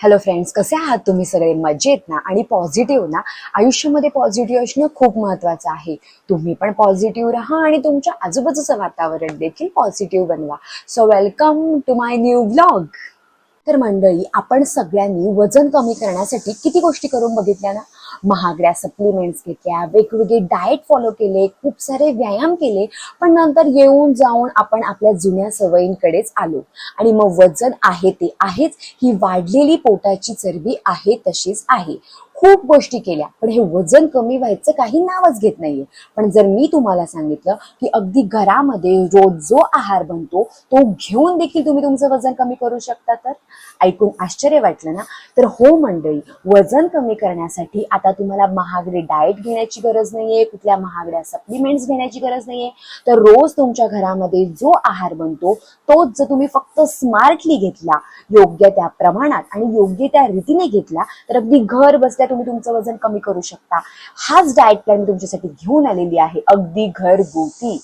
Hello friends कसे आहात तुम्ही सगळे? मजेत ना? आणि पॉझिटिव्ह ना? आयुष्यामध्ये पॉझिटिव्ह असणं खूप महत्वाचं आहे. तुम्ही पण पॉझिटिव्ह राहा आणि तुमच्या आजूबाजूचं वातावरण देखील पॉझिटिव्ह बनवा. So welcome to my new blog तर मंडळी आपण सगळ्यांनी वजन कमी करण्यासाठी किती गोष्टी करून बघितल्या ना? महागड्या सप्लिमेंट्स घेतल्या वेगवेगळे डाएट फॉलो केले खूप सारे व्यायाम केले पण नंतर येऊन जाऊन आपण आपल्या जुन्या सवयींकडेच आलो. आणि मग वजन आहे ते आहेच ही वाढलेली पोटाची चरबी आहे तशीच आहे. खूप गोष्टी केल्या. पण हे वजन कमी व्हायचं काही नावच घेत नाहीये. पण जर मी तुम्हाला सांगितलं की अगदी घरामध्ये रोज जो आहार बनतो तो घेऊन देखील तुम्ही तुमचं वजन कमी करू शकता तर? ऐकून आश्चर्य वाटलं ना? तर हो मंडळी वजन कमी करण्यासाठी आता तुम्हाला महागडे डाएट घेण्याची गरज नाहीये कुठल्या महागड्या सप्लिमेंट्स घेण्याची गरज नाहीये. तर रोज तुमच्या घरामध्ये जो आहार बनतो तोच जर तुम्ही फक्त स्मार्टली घेतला योग्य त्या प्रमाणात आणि योग्य त्या रीतीने घेतला तर अगदी घर बसल्या तुम्ही तुमचं वजन कमी करू शकता. हाच डाएट प्लॅन मी तुमच्यासाठी घेऊन आलेली आहे. अगदी घरगुती.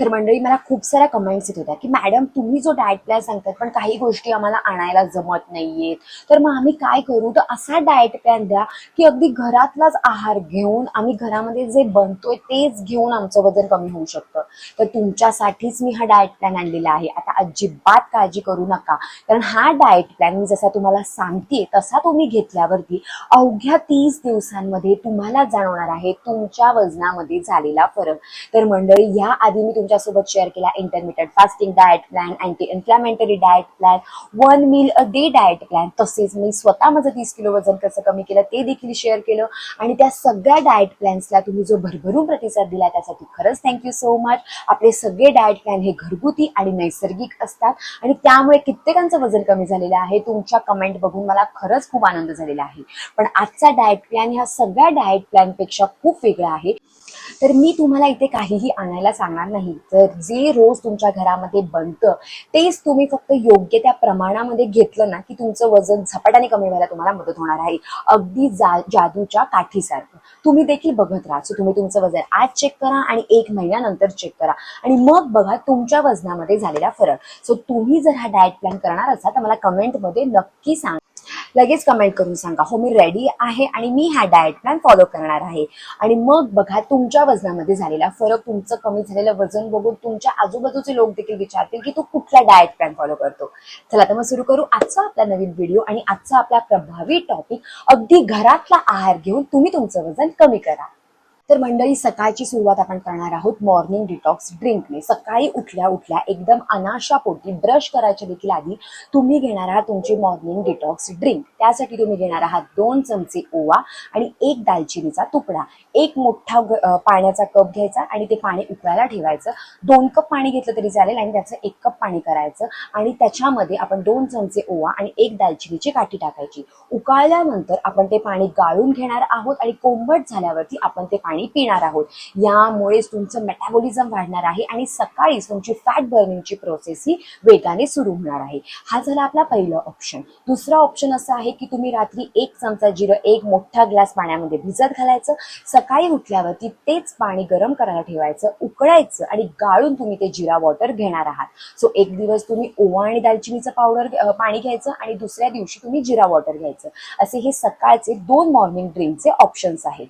तर मंडळी मला खूप साऱ्या कमेंट्स येत होत्या की मॅडम तुम्ही जो डाएट प्लॅन सांगतात पण काही गोष्टी आम्हाला आणायला जमत नाहीयेत. तर मग आम्ही काय करू? तर असा डाएट प्लॅन द्या की अगदी घरातलाच आहार घेऊन आम्ही घरामध्ये जे बनतोय तेच घेऊन आमचं वजन कमी होऊ शकतं. तर तुमच्यासाठीच मी हा डाएट प्लॅन आणलेला आहे. आता अजिबात काळजी करू नका. कारण हा डाएट प्लॅन मी जसा तुम्हाला सांगते तसा तुम्ही घेतल्यावरती अवघ्या तीस दिवसांमध्ये तुम्हाला जाणवणार आहे तुमच्या वजनामध्ये झालेला फरक. तर मंडळी या आधी मी तुमच्यासोबत शेअर केला. Intermediate fasting diet plan anti inflammatory diet plan one meal a day diet plan तसेच मी स्वतः माझं तीस किलो वजन कसं कमी केलं ते देखील शेअर केलं. आणि त्या सगळ्या डाएट प्लॅन्सला तुम्ही जो भरभरून प्रतिसाद दिला त्यासाठी खरंच थँक्यू सो मच आपले सगळे डाएट प्लॅन हे घरगुती आणि नैसर्गिक असतात. आणि त्यामुळे कित्येकांचं वजन कमी झालेलं आहे. तुमच्या कमेंट बघून मला खरंच खूप आनंद झालेला आहे. पण आजचा डाएट प्लॅन ह्या सगळ्या डाएट प्लॅनपेक्षा खूप वेगळा आहे. तर मी तुम्हाला इथे काहीही आणायला सांगणार नाही. तर जे रोज तुमच्या घरामध्ये बनतं तेच तुम्ही फक्त योग्य त्या प्रमाणामध्ये घेतलं ना की तुमचं वजन झपाट्याने कमी व्हायला तुम्हाला मदत होणार आहे. अगदी जा जादूच्या काठीसारखं. तुम्ही देखील बघत राहा. सो तुम्ही तुमचं वजन आज चेक करा आणि एक महिन्यानंतर चेक करा. आणि मग बघा तुमच्या वजनामध्ये झालेला फरक. सो तुम्ही जर हा डाएट प्लॅन करणार असाल तर मला कमेंटमध्ये नक्की सांगा. लगेच कमेंट करून सांगा. हो मी रेडी आहे आणि मी हा डाएट प्लॅन फॉलो करणार आहे. आणि मग बघा तुमच्या वजनामध्ये झालेला फरक तुमचं कमी झालेलं वजन बघून तुमच्या आजूबाजूचे लोक देखील विचारतील की तू कुठला डाएट प्लॅन फॉलो करतो? चला तर मग सुरू करू. आजचा आपला नवीन व्हिडिओ आणि आजचा आपला प्रभावी टॉपिक अगदी घरातला आहार घेऊन तुम्ही तुमचं वजन कमी करा. तर मंडळी सकाळची सुरुवात आपण करणार आहोत मॉर्निंग डिटॉक्स ड्रिंकने सकाळी उठल्या उठल्या एकदम अनाशा पोटी ब्रश करायच्या देखील आधी तुम्ही घेणार आहात तुमची मॉर्निंग डिटॉक्स ड्रिंक त्यासाठी तुम्ही घेणार आहात दोन चमचे ओवा आणि एक दालचिनीचा तुकडा. एक मोठा पाण्याचा कप घ्यायचा आणि ते पाणी उकळायला ठेवायचं. दोन कप पाणी घेतलं तरी चालेल आणि त्याचं एक कप पाणी करायचं आणि त्याच्यामध्ये आपण दोन चमचे ओवा आणि एक दालचिनीची काठी टाकायची. उकळल्यानंतर आपण ते पाणी गाळून घेणार आहोत आणि कोंबट झाल्यावरती आपण ते पाणी पिणार आहोत. यामुळेच तुमचं मेटाबॉलिझम वाढणार आहे आणि सकाळीच तुमची फॅट बर्निंगची प्रोसेस ही वेगाने सुरू होणार आहे. हा झाला आपला पहिला ऑप्शन दुसरा ऑप्शन असा आहे की तुम्ही रात्री एक चमचा जिरं एक मोठा ग्लास पाण्यामध्ये भिजत घालायचं. सकाळी उठल्यावरती तेच पाणी गरम करायला ठेवायचं उकळायचं आणि गाळून तुम्ही ते जिरा वॉटर घेणार आहात. सो एक दिवस तुम्ही ओवा आणि दालचिनीचं पावडर पाणी घ्यायचं आणि दुसऱ्या दिवशी तुम्ही जिरा वॉटर घ्यायचं. असे हे सकाळचे दोन मॉर्निंग ड्रिंकचे ऑप्शन्स आहेत.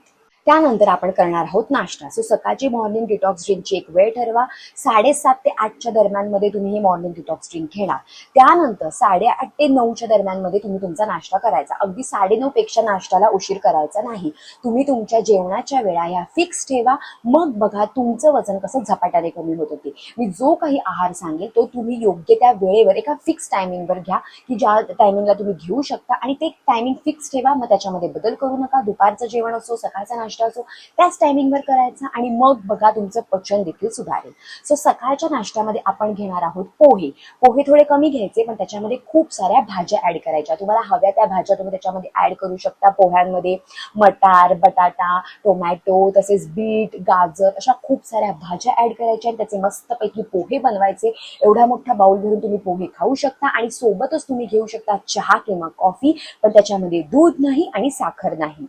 त्यानंतर आपण करणार आहोत नाश्ता. सो सकाळची मॉर्निंग डिटॉक्स ड्रिंकची एक वेळ ठरवा. साडेसात ते आठच्या दरम्यानमध्ये तुम्ही ही मॉर्निंग डिटॉक्स ड्रिंक घेणार. त्यानंतर साडेआठ ते नऊच्या दरम्यानमध्ये तुम्ही तुमचा नाश्ता करायचा. अगदी साडेनऊ पेक्षा नाश्त्याला उशीर करायचा नाही. तुम्ही तुमच्या जेवणाच्या वेळा ह्या फिक्स ठेवा. मग बघा तुमचं वजन कसं झपाट्याने कमी होत होते. मी जो काही आहार सांगेल तो तुम्ही योग्य त्या वेळेवर एका फिक्स टायमिंगवर घ्या की ज्या टायमिंगला तुम्ही घेऊ शकता. आणि ते टायमिंग फिक्स ठेवा. मग त्याच्यामध्ये बदल करू नका. दुपारचं जेवण असो सकाळचा नाश्ता असो त्याच टायमिंगवर करायचा आणि मग बघा तुमचं पचन देखील सुधारेल. सो सकाळच्या नाश्त्यामध्ये आपण घेणार आहोत पोहे. पोहे थोडे कमी घ्यायचे पण त्याच्यामध्ये खूप साऱ्या भाज्या ऍड करायच्या. तुम्हाला हव्या त्या भाज्या तुम्ही त्याच्यामध्ये ऍड करू शकता. पोह्यांमध्ये मटार बटाटा टोमॅटो तसेच बीट गाजर अशा खूप साऱ्या भाज्या ऍड करायच्या आणि त्याचे मस्तपैकी पोहे बनवायचे. एवढा मोठा बाउल भरून तुम्ही पोहे खाऊ शकता आणि सोबतच तुम्ही घेऊ शकता चहा किंवा कॉफी पण त्याच्यामध्ये दूध नाही आणि साखर नाही.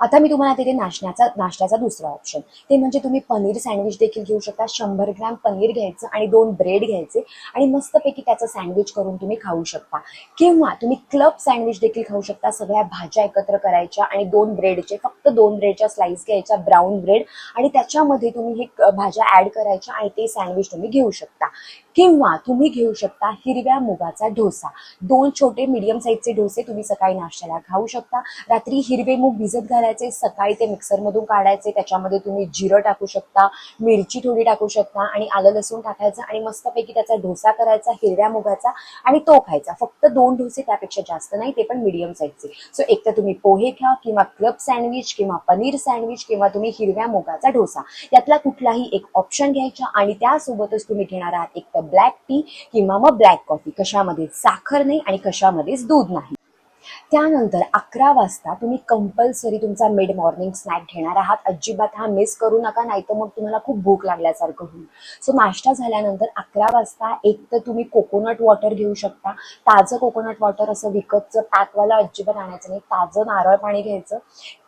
आता मी तुम्हाला तिथे नाश्त्याचा नाश्त्याचा दुसरा ऑप्शन ते म्हणजे तुम्ही पनीर सँडविच देखील घेऊ शकता. शंभर ग्रॅम पनीर घ्यायचं आणि दोन ब्रेड घ्यायचे आणि मस्तपैकी त्याचं सँडविच करून तुम्ही खाऊ शकता. किंवा तुम्ही क्लब सँडविच देखील खाऊ शकता. सगळ्या भाज्या एकत्र करायच्या आणि दोन ब्रेडचे फक्त दोन ब्रेडच्या स्लाइस घ्यायच्या ब्राऊन ब्रेड आणि त्याच्यामध्ये तुम्ही हे भाज्या ऍड करायच्या आणि ते सँडविच तुम्ही घेऊ शकता. किंवा तुम्ही घेऊ शकता हिरव्या मुगाचा डोसा. दोन छोटे मीडियम साईजचे डोसे तुम्ही सकाळी नाश्त्याला खाऊ शकता. रात्री हिरवे मूग भिजत घालायचे सकाळी ते मिक्सरमधून काढायचे त्याच्यामध्ये तुम्ही जिरं टाकू शकता मिरची थोडी टाकू शकता आणि आलं लसूण टाकायचं आणि मस्तपैकी त्याचा डोसा करायचा हिरव्या मुगाचा आणि तो खायचा. फक्त दोन डोसे त्यापेक्षा जास्त नाही ते पण मीडियम साईजचे सो एक तर तुम्ही पोहे खा किंवा क्लब सँडविच किंवा पनीर सँडविच किंवा तुम्ही हिरव्या मुगाचा डोसा. यातला कुठलाही एक ऑप्शन घ्यायचा आणि त्यासोबतच तुम्ही घेणार आहात एक तर ब्लॅक टी किंवा मग ब्लॅक कॉफी कशामध्ये साखर नाही आणि कशामध्येच दूध नाही. त्यानंतर अकरा वाजता तुम्ही कंपल्सरी तुमचा मिड मॉर्निंग स्नॅक घेणार आहात. अजिबात हा मिस करू नका नाही तर मग तुम्हाला खूप भूक लागल्यासारखं होईल. सो नाश्ता झाल्यानंतर अकरा वाजता एक तर तुम्ही कोकोनट वॉटर घेऊ शकता. ताजं कोकोनट वॉटर असं विकतचं पॅकवाला अजिबात आणायचं नाही. ताजं नारळ पाणी घ्यायचं.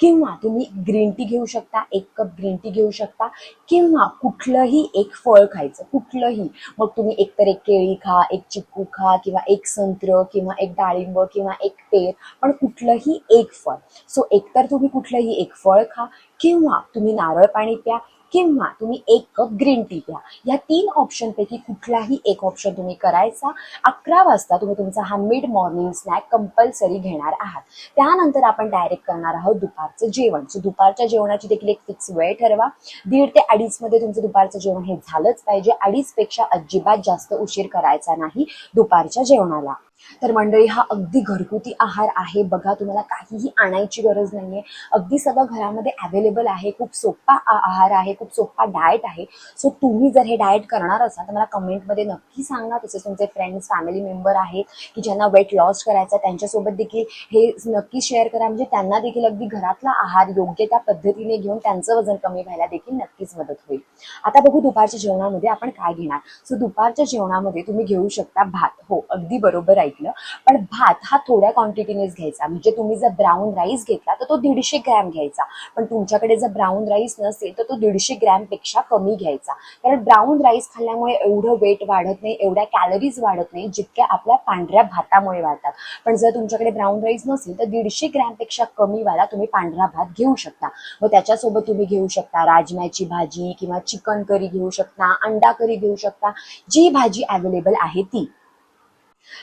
किंवा तुम्ही ग्रीन टी घेऊ शकता एक कप ग्रीन टी घेऊ शकता. किंवा कुठलंही एक फळ खायचं कुठलंही. मग तुम्ही एकतर एक केळी खा एक चिक्कू खा किंवा एक संत्र किंवा एक डाळिंब किंवा एक पेर. पण कुठलंही एक फळ. सो एकतर तुम्ही कुठलंही एक फळ खा किंवा तुम्ही नारळ पाणी प्या किंवा तुम्ही एक कप ग्रीन टी प्या. या तीन ऑप्शनपैकी कुठलाही एक ऑप्शन तुम्ही करायचा अकरा वाजता तुम्ही तुमचा हा मिड मॉर्निंग स्नॅक कंपल्सरी घेणार आहात. त्यानंतर आपण डायरेक्ट करणार आहोत दुपारचं जेवण. सो दुपारच्या जेवणाची देखील एक फिक्स वेळ ठरवा. दीड ते अडीच मध्ये तुमचं दुपारचं जेवण हे झालंच पाहिजे. अडीचपेक्षा अजिबात जास्त उशीर करायचा नाही दुपारच्या जेवणाला. तर मंडळी हा अगदी घरगुती आहार आहे. बघा तुम्हाला काहीही आणायची गरज नाहीये. अगदी सगळं घरामध्ये अवेलेबल आहे. खूप सोपा आहार आहे. खूप सोपा डाएट आहे. सो तुम्ही जर हे डाएट करणार असाल तर मला कमेंटमध्ये नक्की सांगा. तसेच तुमचे फ्रेंड्स फॅमिली मेंबर आहेत की ज्यांना वेट लॉस करायचा त्यांच्यासोबत देखील हे नक्की शेअर करा. म्हणजे त्यांना देखील अगदी घरातला आहार योग्य त्या पद्धतीने घेऊन त्यांचं वजन कमी व्हायला देखील नक्कीच मदत होईल. आता बघू दुपारच्या जेवणामध्ये आपण काय घेणार. सो दुपारच्या जेवणामध्ये तुम्ही घेऊ शकता भात. हो अगदी बरोबर आहे. ऐकलं. पण भात हा थोड्या क्वांटिटीनेच घ्यायचा. म्हणजे तुम्ही जर ब्राऊन राईस घेतला तर तो दीडशे ग्रॅम घ्यायचा. पण तुमच्याकडे जर ब्राऊन राईस नसेल तर तो दीडशे ग्रॅमपेक्षा कमी घ्यायचा. कारण ब्राऊन राईस खाल्ल्यामुळे एवढं वेट वाढत नाही एवढ्या कॅलरीज वाढत नाही जितक्या आपल्या पांढऱ्या भातामुळे वाढतात. पण जर तुमच्याकडे ब्राऊन राईस नसेल तर दीडशे ग्रॅमपेक्षा कमी वाला तुम्ही पांढरा भात घेऊ शकता. व त्याच्यासोबत तुम्ही घेऊ शकता राजम्याची भाजी किंवा चिकन करी घेऊ शकता अंडा करी घेऊ शकता. जी भाजी अवेलेबल आहे ती.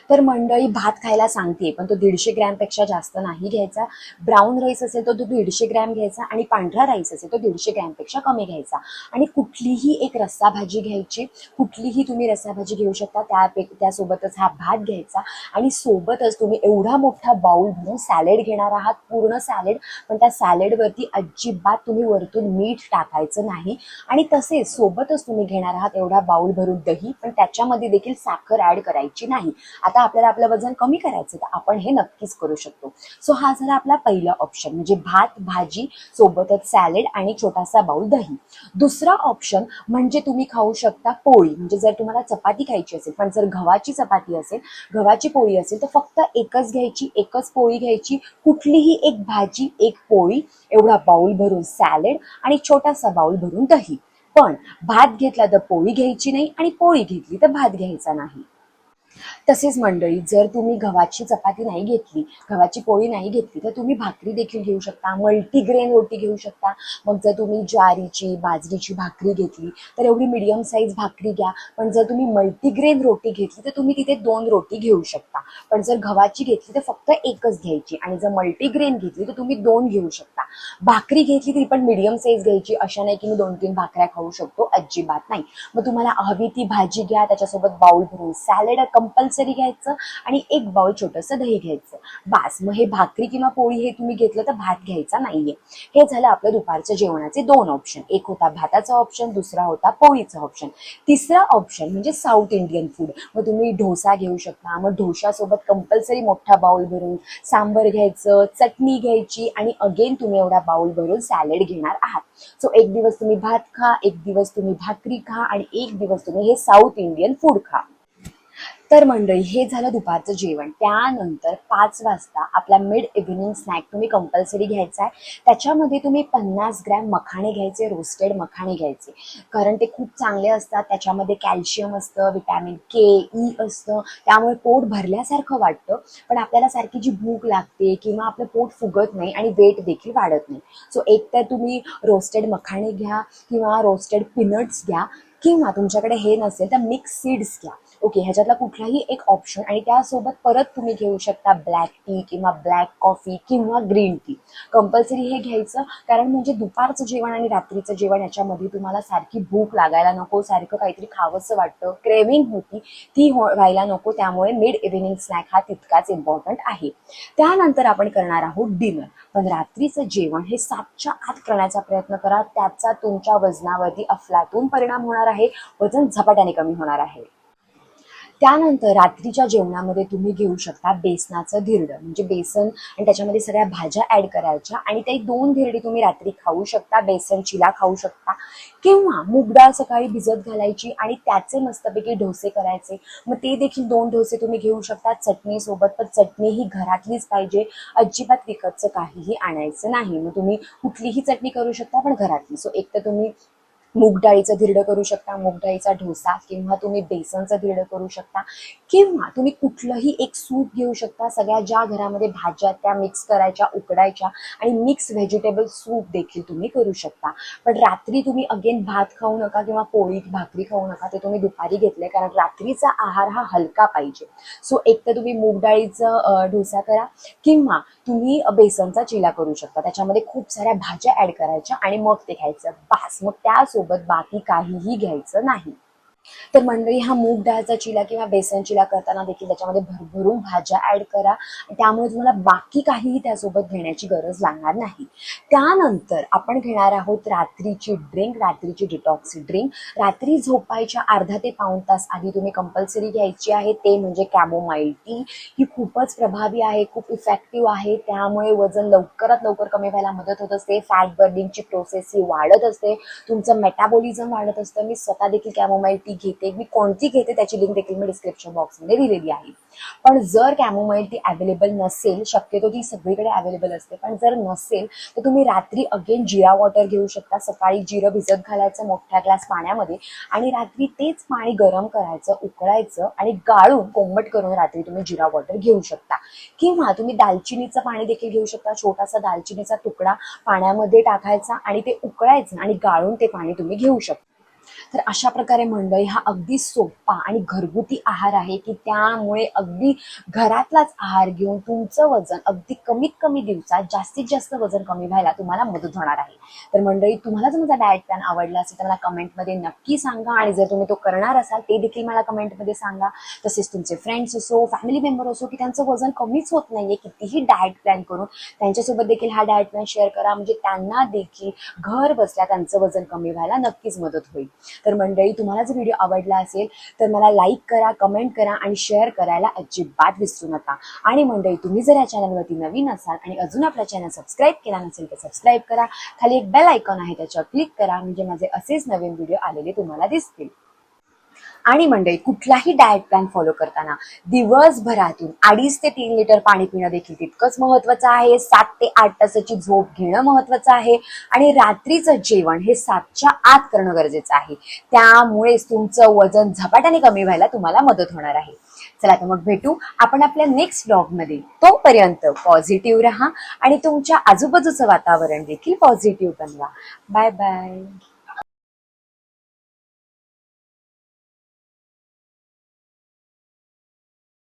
तर मंडळी भात खायला सांगते पण तो दीडशे ग्रॅमपेक्षा जास्त नाही घ्यायचा. ब्राऊन राईस असेल तर तो दीडशे ग्रॅम घ्यायचा आणि पांढरा राईस असेल तो दीडशे ग्रॅमपेक्षा कमी घ्यायचा. आणि कुठलीही एक रस्सा भाजी घ्यायची कुठलीही तुम्ही रस्सा भाजी घेऊ शकता त्या त्यासोबतच हा भात घ्यायचा. आणि सोबतच तुम्ही एवढा मोठा बाउल भरून सॅलेड घेणार आहात पूर्ण सॅलेड पण त्या सॅलेडवरती अजिबात तुम्ही वरतून मीठ टाकायचं नाही. आणि तसेच सोबतच तुम्ही घेणार आहात एवढा बाउल भरून दही पण त्याच्यामध्ये देखील साखर ऍड करायची नाही. आता आपल्याला आपलं वजन कमी करायचं तर आपण हे नक्कीच करू शकतो. सो हा झाला आपला पहिला ऑप्शन म्हणजे भात भाजी सोबतच सॅलेड आणि छोटासा बाउल दही. दुसरा ऑप्शन म्हणजे तुम्ही खाऊ शकता पोळी. म्हणजे जर तुम्हाला चपाती खायची असेल पण जर गव्हाची चपाती असेल गव्हाची पोळी असेल तर फक्त एकच घ्यायची एकच पोळी घ्यायची. कुठलीही एक भाजी एक पोळी एवढा बाउल भरून सॅलेड आणि छोटासा बाउल भरून दही. पण भात घेतला तर पोळी घ्यायची नाही आणि पोळी घेतली तर भात घ्यायचा नाही. तसेच मंडळी जर तुम्ही गव्हाची चपाती नाही घेतली गव्हाची पोळी नाही घेतली तर तुम्ही भाकरी देखील घेऊ शकता मल्टीग्रेन रोटी घेऊ शकता. मग जर तुम्ही ज्वारीची बाजरीची भाकरी घेतली तर एवढी मिडियम साईज भाकरी घ्या. पण जर तुम्ही मल्टीग्रेन रोटी घेतली तर तुम्ही तिथे दोन रोटी घेऊ शकता. पण जर गव्हाची घेतली तर फक्त एकच घ्यायची. आणि जर मल्टीग्रेन घेतली तर तुम्ही दोन घेऊ शकता. भाकरी घेतली तरी पण मिडियम साईज घ्यायची. अशा नाही की मी दोन तीन भाकऱ्या खाऊ शकतो. अजिबात नाही. मग तुम्हाला हवी ती भाजी घ्या. त्याच्यासोबत बाउल भरून कम कंपल्सरी घ्यायचं आणि एक बाउल छोटंसं दही घ्यायचं. बास मग हे भाकरी किंवा पोळी हे तुम्ही घेतलं तर भात घ्यायचा नाहीये. हे झालं आपलं दुपारच्या जेवणाचे दोन ऑप्शन एक होता भाताचा ऑप्शन दुसरा होता पोळीचा ऑप्शन तिसरा ऑप्शन म्हणजे साऊथ इंडियन फूड मग तुम्ही डोसा घेऊ शकता. मग ढोशासोबत कंपल्सरी मोठा बाउल भरून सांबर घ्यायचं चटणी घ्यायची आणि अगेन तुम्ही एवढा बाउल भरून सॅलेड घेणार आहात. सो एक दिवस तुम्ही भात खा एक दिवस तुम्ही भाकरी खा आणि एक दिवस तुम्ही हे साऊथ इंडियन फूड खा. तर मंडळी हे झालं दुपारचं जेवण. त्यानंतर पाच वाजता आपला मिड इव्हिनिंग स्नॅक तुम्ही कंपल्सरी घ्यायचा आहे. त्याच्यामध्ये तुम्ही पन्नास ग्रॅम मखाणे घ्यायचे रोस्टेड मखाणे घ्यायचे. कारण ते खूप चांगले असतात. त्याच्यामध्ये कॅल्शियम असतं विटॅमिन के ई असतं. त्यामुळे पोट भरल्यासारखं वाटतं. पण आपल्याला सारखी जी भूक लागते किंवा आपलं पोट फुगत नाही आणि वेट देखील वाढत नाही. सो एक तर तुम्ही रोस्टेड मखाणे घ्या किंवा रोस्टेड पिनट्स घ्या किंवा तुमच्याकडे हे नसेल तर मिक्स सीड्स घ्या. ओके ह्याच्यातला कुठलाही एक ऑप्शन आणि त्यासोबत परत तुम्ही घेऊ शकता ब्लॅक टी किंवा ब्लॅक कॉफी किंवा ग्रीन टी कंपल्सरी हे घ्यायचं कारण म्हणजे दुपारचं जेवण आणि रात्रीचं जेवण याच्यामध्ये तुम्हाला सारखी भूक लागायला नको सारखं काहीतरी खावंसं वाटतं क्रेविंग होती ती हो व्हायला नको त्यामुळे मिड इव्हिनिंग स्नॅक हा तितकाच इम्पॉर्टंट आहे. त्यानंतर आपण करणार आहोत डिनर पण रात्रीचं जेवण हे सातच्या आत करण्याचा प्रयत्न करा त्याचा तुमच्या वजनावरती अफलातून परिणाम होणार आहे वजन झपाट्याने कमी होणार आहे. त्यानंतर रात्रीच्या जेवणामध्ये तुम्ही घेऊ शकता बेसनाचं धिरडं. म्हणजे बेसन आणि त्याच्यामध्ये सगळ्या भाज्या ॲड करायच्या आणि ते दोन धिरडी तुम्ही रात्री खाऊ शकता बेसन चिला खाऊ शकता. किंवा मूग डाळ सकाळी भिजत घालायची आणि त्याचे मस्तपैकी डोसे करायचे. मग ते देखील दोन डोसे तुम्ही घेऊ शकता चटणीसोबत पण चटणी ही घरातलीच पाहिजे. अजिबात विकतचं काहीही आणायचं नाही. मग तुम्ही कुठलीही चटणी करू शकता पण घरातली. सो एक तर तुम्ही मूग डाळीचं धिरडं करू शकता मूग डाळीचा ढोसा किंवा तुम्ही बेसनचं धिरडं करू शकता किंवा तुम्ही कुठलंही एक सूप घेऊ शकता. सगळ्या ज्या घरामध्ये भाज्या त्या मिक्स करायच्या उकडायच्या आणि मिक्स व्हेजिटेबल सूप देखील तुम्ही करू शकता. पण रात्री तुम्ही अगेन भात खाऊ नका किंवा पोळी भाकरी खाऊ नका ते तुम्ही दुपारी घेतले कारण रात्रीचा आहार हा हलका पाहिजे. सो एक तर तुम्ही मूग डाळीचं ढोसा डोसा करा किंवा तुम्ही बेसनचा चिला करू शकता. त्याच्यामध्ये खूप साऱ्या भाज्या ऍड करायच्या आणि मग ते खायचं. बास मग त्यासोबत बाकी काहीही घ्यायचं नाही. तर मंडळी हा मूग डाळचा चिला किंवा बेसन चिला करताना देखील त्याच्यामध्ये भरभरून भाज्या ऍड करा. त्यामुळे तुम्हाला बाकी काहीही त्यासोबत घेण्याची गरज लागणार नाही. त्यानंतर आपण घेणार आहोत रात्रीची ड्रिंक रात्रीची डिटॉक्स ड्रिंक रात्री झोपायच्या अर्धा ते पाऊण तास आधी तुम्ही कंपल्सरी घ्यायची आहे. ते म्हणजे कॅमोमाइल टी ही खूपच प्रभावी आहे खूप इफेक्टिव्ह आहे. त्यामुळे वजन लवकरात लवकर कमी व्हायला मदत होत असते. फॅट बर्निंगची प्रोसेस ही वाढत असते. तुमचं मेटाबॉलिझम वाढत असतं. मी स्वतः देखील कॅमोमाइल टी घेते मी कोणती घेते त्याची लिंक देखील मी डिस्क्रिप्शन बॉक्समध्ये दिलेली आहे. पण जर कॅमोमाईल ती अवेलेबल नसेल शक्यतो ती सगळीकडे अवेलेबल असते. पण जर नसेल तर तुम्ही रात्री अगेन जिरा वॉटर घेऊ शकता. सकाळी जिरं भिजत घालायचं मोठ्या ग्लास पाण्यामध्ये आणि रात्री तेच पाणी गरम करायचं उकळायचं आणि गाळून कोंबट करून रात्री तुम्ही जिरा वॉटर घेऊ शकता. किंवा तुम्ही दालचिनीचं पाणी देखील घेऊ शकता. छोटासा दालचिनीचा तुकडा पाण्यामध्ये टाकायचा आणि ते उकळायचं आणि गाळून ते पाणी तुम्ही घेऊ शकता. तर अशा प्रकारे मंडळी हा अगदी सोपा आणि घरगुती आहार आहे की त्यामुळे अगदी घरातलाच आहार घेऊन तुमचं वजन अगदी कमीत कमी दिवसात जास्तीत जास्त वजन कमी व्हायला तुम्हाला मदत होणार आहे. तर मंडळी तुम्हाला जर माझा डाएट प्लॅन आवडला असेल तर मला कमेंटमध्ये नक्की सांगा आणि जर तुम्ही तो करणार असाल ते देखील मला कमेंटमध्ये सांगा. तसेच तुमचे फ्रेंड्स असो फॅमिली मेंबर असो की त्यांचं वजन कमीच होत नाहीये कितीही डाएट प्लॅन करून त्यांच्यासोबत देखील हा डाएट प्लॅन शेअर करा. म्हणजे त्यांना देखील घर बसल्या त्यांचं वजन कमी व्हायला नक्कीच मदत होईल. तर मंडळी तुम्हाला जर व्हिडिओ आवडला असेल तर मला लाईक करा कमेंट करा आणि शेअर करायला अजिबात विसरू नका. आणि मंडळी तुम्ही जर या चॅनलवरती नवीन असाल आणि अजून आपल्या चॅनल सबस्क्राईब केला नसेल तर सबस्क्राईब करा. खाली एक बेल आयकॉन आहे त्याच्यावर क्लिक करा. म्हणजे माझे असेच नवीन व्हिडिओ आलेले तुम्हाला दिसतील. आणि मंडळी कुठलाही डाएट प्लॅन फॉलो करताना दिवसभरातून अडीच ते तीन लिटर पाणी पिणं देखील तितकंच महत्वाचं आहे. सात ते आठ तासाची झोप घेणं महत्वाचं आहे. आणि रात्रीचं जेवण हे सातच्या आत करणं गरजेचं आहे. त्यामुळेच तुमचं वजन झपाट्याने कमी व्हायला तुम्हाला मदत होणार आहे. चला तर मग भेटू आपण आपल्या नेक्स्ट ब्लॉगमध्ये तोपर्यंत पॉझिटिव्ह राहा आणि तुमच्या आजूबाजूचं वातावरण देखील पॉझिटिव्ह बनवा. Bye bye